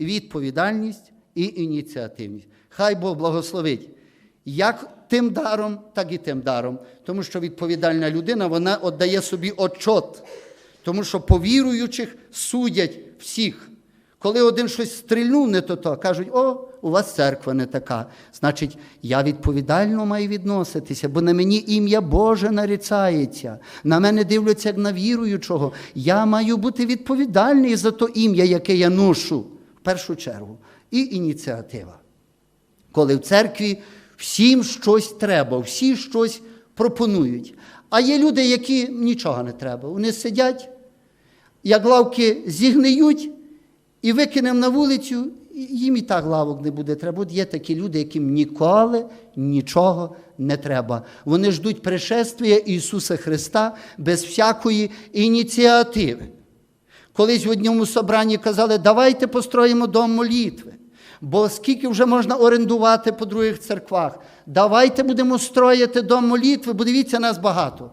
відповідальність і ініціативність. Хай Бог благословить як тим даром, так і тим даром. Тому що відповідальна людина вона віддає собі отчот. Тому що по віруючих судять всіх. Коли один щось стрільнув не то, то кажуть, о, у вас церква не така. Значить, я відповідально маю відноситися, бо на мені ім'я Боже нарицається. На мене дивляться як на віруючого. Я маю бути відповідальний за то ім'я, яке я ношу, в першу чергу. І ініціатива. Коли в церкві всім щось треба, всі щось пропонують. А є люди, які нічого не треба. Вони сидять, як лавки зігниють і викинемо на вулицю, їм і так лавок не буде треба. От є такі люди, яким ніколи нічого не треба. Вони ждуть пришествия Ісуса Христа без всякої ініціативи. Колись в одному собранні казали, давайте построїмо дом молитви. Бо скільки вже можна орендувати по других церквах, давайте будемо строїти дом молитви, бо дивіться, нас багато.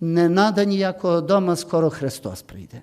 Не треба ніякого дома, скоро Христос прийде.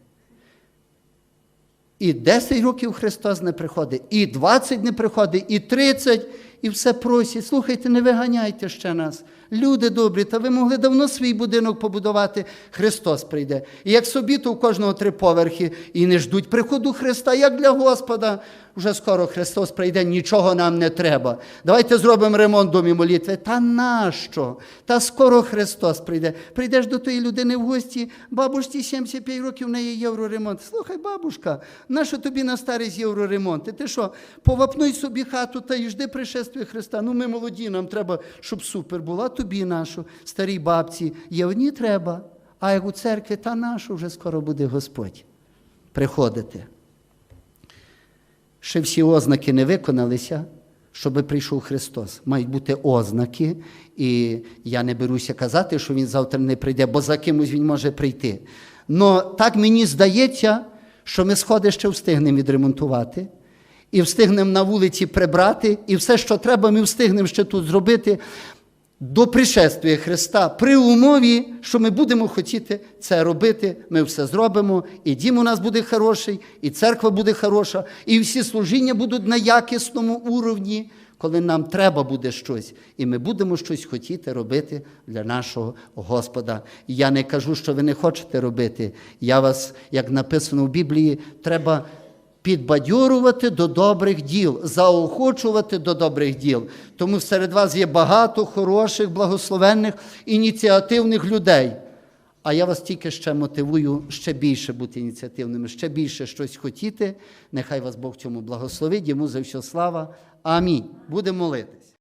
І 10 років Христос не приходить, і 20 не приходить, і 30, і все просять. Слухайте, не виганяйте ще нас. Люди добрі, та ви могли давно свій будинок побудувати, Христос прийде. І як собі, то у кожного три поверхи, і не ждуть приходу Христа, як для Господа. Вже скоро Христос прийде, нічого нам не треба. Давайте зробимо ремонт домі молитви. Та нащо? Та скоро Христос прийде. Прийдеш до тої людини в гості, бабушці 75 років в неї євроремонт. Слухай, бабушка, нащо тобі на старість євроремонт? Ти що, повапнуй собі хату та й жди пришествия Христа. Ну ми молоді, нам треба, щоб супер була. Тобі нашу, старій бабці. Є одні треба, а як у церкві, та нашу вже скоро буде Господь приходити ще всі ознаки не виконалися, щоб прийшов Христос. Мають бути ознаки, і я не беруся казати, що Він завтра не прийде, бо за кимось він може прийти. Но так мені здається, що ми сходи ще встигнемо відремонтувати, і встигнемо на вулиці прибрати, і все, що треба, ми встигнемо ще тут зробити до пришествия Христа при умові, що ми будемо хотіти це робити, ми все зробимо, і дім у нас буде хороший, і церква буде хороша, і всі служіння будуть на якісному уровні, коли нам треба буде щось, і ми будемо щось хотіти робити для нашого Господа. Я не кажу, що ви не хочете робити. Я вас, як написано в Біблії, треба підбадьорувати до добрих діл, заохочувати до добрих діл. Тому серед вас є багато хороших, благословенних, ініціативних людей. А я вас тільки ще мотивую ще більше бути ініціативними, ще більше щось хотіти. Нехай вас Бог цьому благословить, йому за все слава. Амінь. Будемо молитись.